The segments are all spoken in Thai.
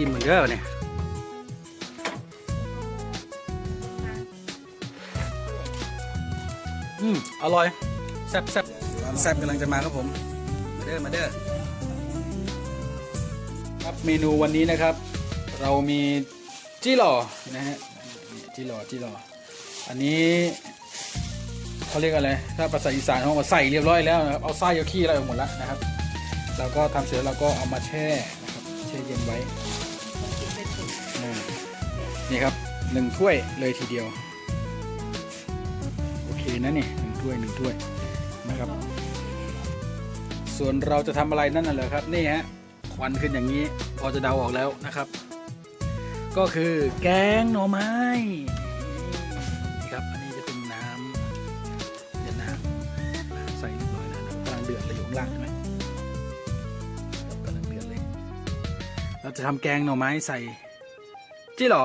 ชิมเหมือนเดิมเนี่ยอืมอร่อย แซ่บแซ่บความแซ่บกำลังจะมาครับผม มาเด้อมาเด้อครับเมนูวันนี้นะครับ เรามีจี้หล่อนะฮะนี่จี้หล่อจี้หล่ออันนี้เขาเรียกอะไร ถ้าภาษาอีสานเขาบอกว่าใส่เรียบร้อยแล้วนะครับ เอาไส้เอาขี้อะไรออกหมดแล้วนะครับ เราก็ทำเสร็จแล้วเราก็เอามาแช่นะครับ แช่เย็นไว้อ่า นี่ครับหนึ่งถ้วยเลยทีเดียว โอเคนะนี่หนึ่งถ้วยหนึ่งถ้วยนะครับ ส่วนเราจะทำอะไรนั่นน่ะเหรอครับนี่ฮะควันขึ้นอย่างนี้ พอจะเดาออกแล้วนะครับ ก็คือแกงหน่อไม้นี่ครับอันนี้จะเป็นน้ำเดี๋ยวน้ำใส่เรียบร้อยนะกำลังเดือดเลยอยู่ข้างล่างใช่ไหมกำลังเดือดเลย เราจะทำแกงหน่อไม้ใส่จี้หรอ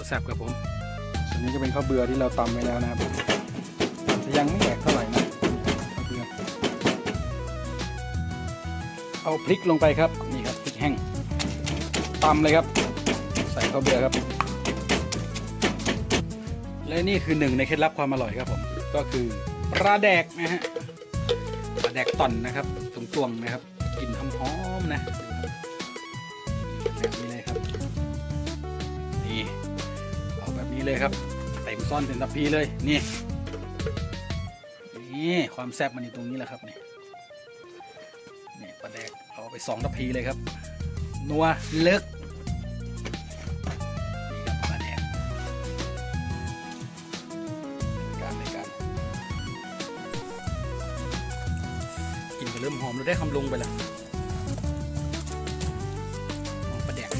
วแซ่บครับผมส่วนนี้จะเป็นข้าวเบื่อที่เราตำไว้แล้วนะครับจะยังไม่แหลกเท่าไหร่นะข้าวเบื่อเอาพริกลงไปครับนี่ครับพริกแห้งตำเลยครับ ใส่ข้าวเบื่อครับ และนี่คือหนึ่งในเคล็ดลับความอร่อยครับผมก็คือปลาแดกนะฮะปลาแดกต่อนนะครับตวงๆนะครับกลิ่นหอมๆนะแบบนี้เลย นี้เลยครับเต็มซ่อนเต็มทัพพีเลยนี่นี่ความแซ่บมันอยู่ตรงนี้แหละครับนี่นี่ปลาแดกเอาไปสองทัพพีเลยครับนัวเลิกนี่ครับปลาแดกการในการกินก็เริ่มหอมแล้วได้คำลงไปแล้วประแดก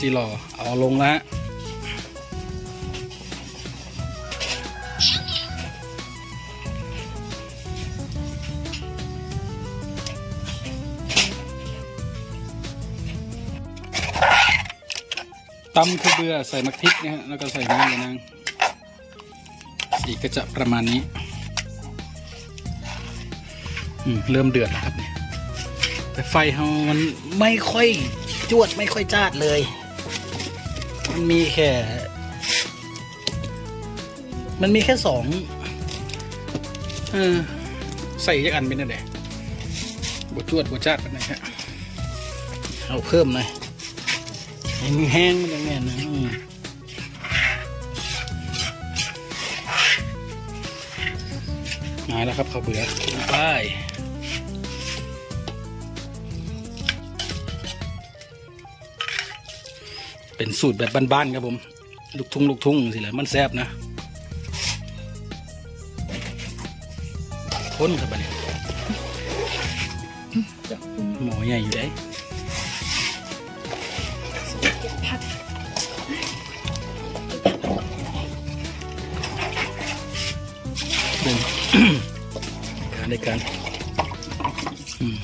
จีรอเอาลงแล้วฮะตำข้าเบื่อใส่มะพริกนะฮะแล้วก็ใส่น้ำยานางสีก็จะประมาณนี้ อืม เริ่มเดือดแล้วครับเนี่ยแต่ไฟเฮามันไม่ค่อยจวดไม่ค่อยจ้าดเลย มันมีแค่ มันมีแค่สองเออใส่ยักอันเป็นอะไรบวจวดบวจ้าดเป็นไงฮะเอาเพิ่มหน่อยให้มันแห้งมันอย่างเงี้ยนะอืมาแล้วครับข้าวเบื่อไป เป็นสูตรแบบบ้านๆครับผม ลูกทุ่งลูกทุ่งสิแหละมันแซ่บนะคนครับบัดนี้หมอใหญ่อยู่ได้หนึ่งการในการอืม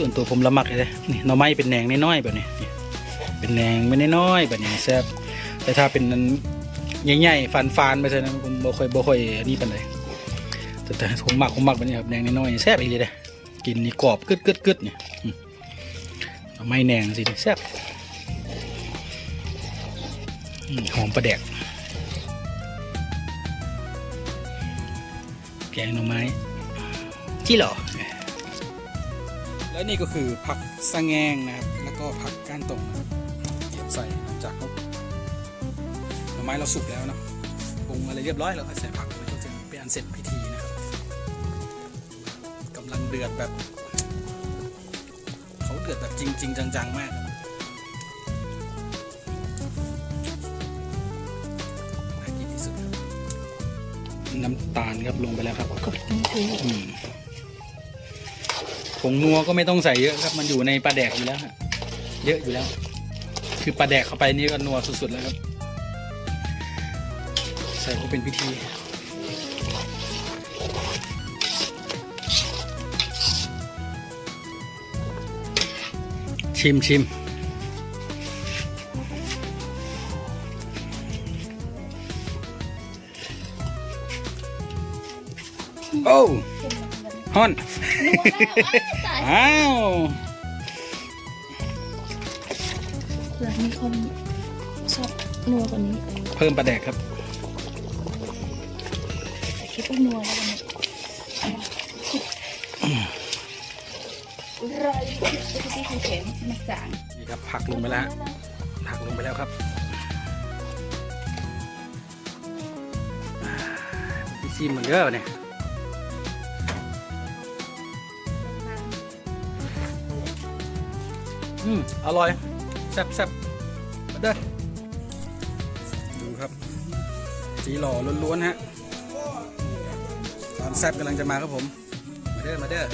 ส่วนตัวผมละมักเลยนะนี่หน่อไม้เป็นแหนงน้อยๆแบบนี้ เป็นแหนงไม่น้อยๆแบบนี้แซ่บแต่ถ้าเป็นนั้นใหญ่ๆฟานๆไปใช่นะผมบ่ค่อยบ่ค่อยอันนี้ปานใดแต่แต่ผมมักผมมักแบบนี้ครับแหนงน้อยๆแซ่บอีกเลยเด้กินนี่กรอบกึดกึดกึดเนี่ยหน่อไม้แหนงสิแซ่บหอมประแดกแกงหน่อไม้ที่หรอ และนี่ก็คือผักสะแงงนะครับ แล้วก็ผักก้านตรงนะครับเก็บใส่หลังจากเขาหน่อไม้เราสุกแล้วเนอะปรุงอะไรเรียบร้อยแล้วก็ใส่ผักไปจนถึงเป็นอันเสร็จพิธีนะครับกำลังเดือดแบบเขาเดือดแบบจริง ๆ จัง ๆ มากครับน่ากินที่สุดครับน้ำตาลครับลงไปแล้วครับอืม ผงนัวก็ไม่ต้องใส่เยอะครับ มันอยู่ในปลาแดกอยู่แล้วฮะเยอะอยู่แล้ว คือปลาแดกเข้าไปนี่ก็นัวสุดๆแล้วครับ ใส่ก็เป็นพิธีชิมชิมโอ้ ฮอนนัวแล้วอ้าวอ้าวตายเผื่อมีคนชอบนัวกว่านี้เออเพิ่มปลาแดกครับคิดว่านัวแล้วกันเนี่ยไรจะที่คุณเข็มมาจางนี่ครับผักลงไปแล้วฮะผักลงไปแล้วครับอ่าพี่ซีมเหมือนเดิมเนี่ย อืมอร่อยแซ่บแซ่บมาเด้อดูครับจีหล่อล้วนๆฮะความแซ่บกำลังจะมาครับผม มาเด้อมาเด้อ